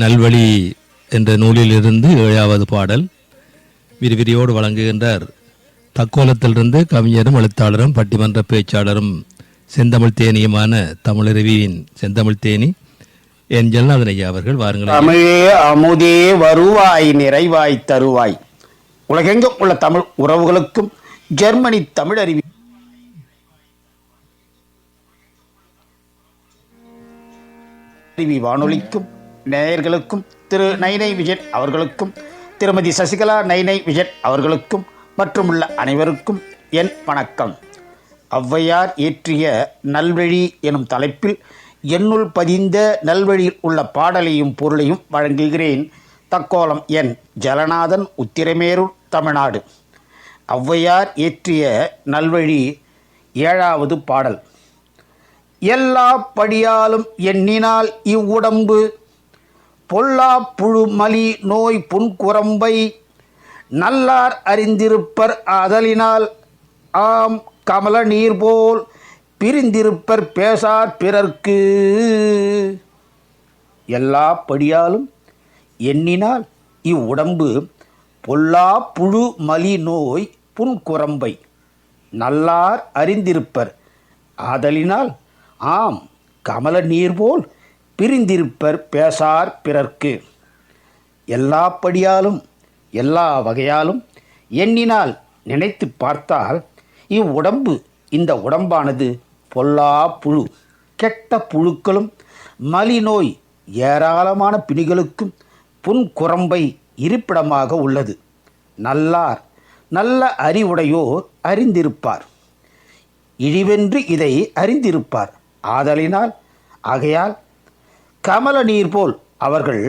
நல்வழி என்ற நூலிலிருந்து ஏழாவது பாடல் விரிவிரியோடு வழங்குகின்றார். தக்கோலத்திலிருந்து கவிஞரும் எழுத்தாளரும் பட்டிமன்ற பேச்சாளரும் செந்தமிழ் தேனியுமான தமிழருவியின் செந்தமிழ் தேனி என் ஜெல்நாதன் ஐயா அவர்கள் வாருங்கள். தமிழே அமுதே வருவாய் நிறைவாய் தருவாய். உலகெங்கும் உள்ள தமிழ் உறவுகளுக்கும் ஜெர்மனி தமிழறிவி அறிவி வானொலிக்கும் நேயர்களுக்கும் திரு நைனை விஜயன் அவர்களுக்கும் திருமதி சசிகலா நைனை விஜயன் அவர்களுக்கும் மற்றும் உள்ள அனைவருக்கும் என் வணக்கம். ஔவையார் இயற்றிய நல்வழி எனும் தலைப்பில் என்னுள் பதிந்த நல்வழியில் உள்ள பாடலையும் பொருளையும் வழங்குகிறேன். தக்கோலம் என் ஜலநாதன் உத்திரமேரூர் தமிழ்நாடு. ஔவையார் இயற்றிய நல்வழி ஏழாவது பாடல். எல்லா படியாலும் எண்ணினால் இவ்வுடம்பு பொல்லா புழு மலி நோய் புன்குரம்பை நல்லார் அறிந்திருப்பர் ஆதலினால் ஆம் கமல நீர் போல் பிரிந்திருப்பர் பேசார் பிறர்க்கு. எல்லா படியாலும் எண்ணினால் இவ்வுடம்பு பொல்லா புழு மலி நோய் புன்குரம்பை நல்லார் அறிந்திருப்பர். ஆதலினால் ஆம் கமல நீர் போல் பிரிந்திருப்பர் பேசார் பிறர்க்கு. எல்லா படியாலும் எல்லா வகையாலும் எண்ணினால் நினைத்து பார்த்தால் இவ்வுடம்பு இந்த உடம்பானது பொல்லா புழு. கெட்ட புழுக்களும் மலிநோய் ஏராளமான பிணிகளுக்கும் புன்குரம்பை இருப்பிடமாக உள்ளது. நல்லார் நல்ல அறிவுடையோர் அறிந்திருப்பார். இழிவென்று இதை அறிந்திருப்பார். ஆதலினால் ஆகையால் கமல நீர் போல் அவர்கள்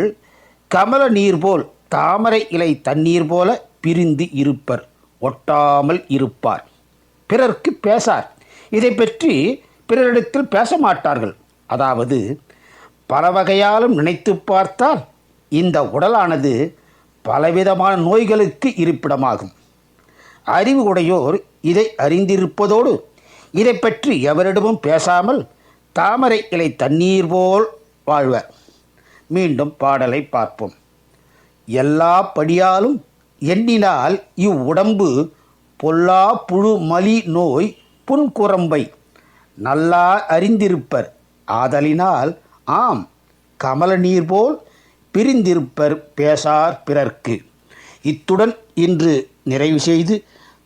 கமல நீர் போல் தாமரை இலை தண்ணீர் போல பிரிந்து இருப்பர் ஒட்டாமல் இருப்பார். பிறர்க்கு பேசார். இதை பற்றி பிறரிடத்தில் பேச மாட்டார்கள். அதாவது பல வகையாலும் நினைத்து பார்த்தால் இந்த உடலானது பலவிதமான நோய்களுக்கு இருப்பிடமாகும். அறிவு உடையோர் இதை அறிந்திருப்பதோடு இதை பற்றி எவரிடமும் பேசாமல் தாமரை இலை தண்ணீர் போல் வாழ்வர் மீண்டும் பாடலை பார்ப்போம். எல்லா படியாலும் எண்ணினால் இவ்வுடம்பு பொல்லா புழு மலி நோய் புன்குரம்பை நல்லா அறிந்திருப்பர். ஆதலினால் ஆம் கமல நீர் போல் பிரிந்திருப்பர் பேசார் பிறர்க்கு. இத்துடன் இன்று நிறைவு செய்து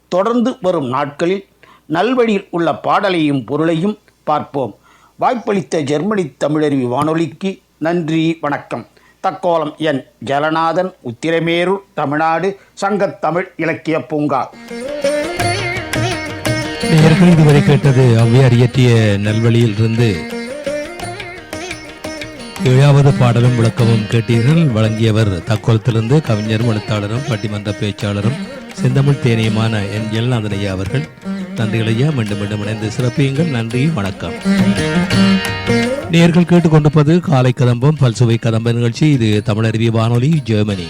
தொடர்ந்து வரும் நாட்களில் நல்வழியில் உள்ள பாடலையும் பொருளையும் பார்ப்போம். வாய்ப்பளித்த ஜெர்மனி தமிழருவி வானொலிக்கு நன்றி வணக்கம். தக்கோலம் என். ஜலநாதன் உத்திரமேரூர் தமிழ்நாடு சங்கத் தமிழ் இலக்கிய பூங்கா. நேயர்கள் இதுவரை கேட்டது ஔவையார் இயற்றிய நல்வழியில் இருந்து ஏழாவது பாடலும் விளக்கமும் கேட்டீர்கள். வழங்கியவர் தக்கோலத்திலிருந்து கவிஞரும் எழுத்தாளரும் பட்டிமன்ற பேச்சாளரும் செந்தமிழ் தேனியமான என். ஜெல்நாதன் அவர்கள். நன்றிகள் ஐயா மீண்டும் மீண்டும் இணைந்து சிறப்பியுங்கள். நன்றி வணக்கம். நேர்கள் கேட்டுக்கொண்டிருப்பது காலை கதம்பம் பல்சுவை கதம்ப நிகழ்ச்சி. இது தமிழருவி வானொலி ஜெர்மனி.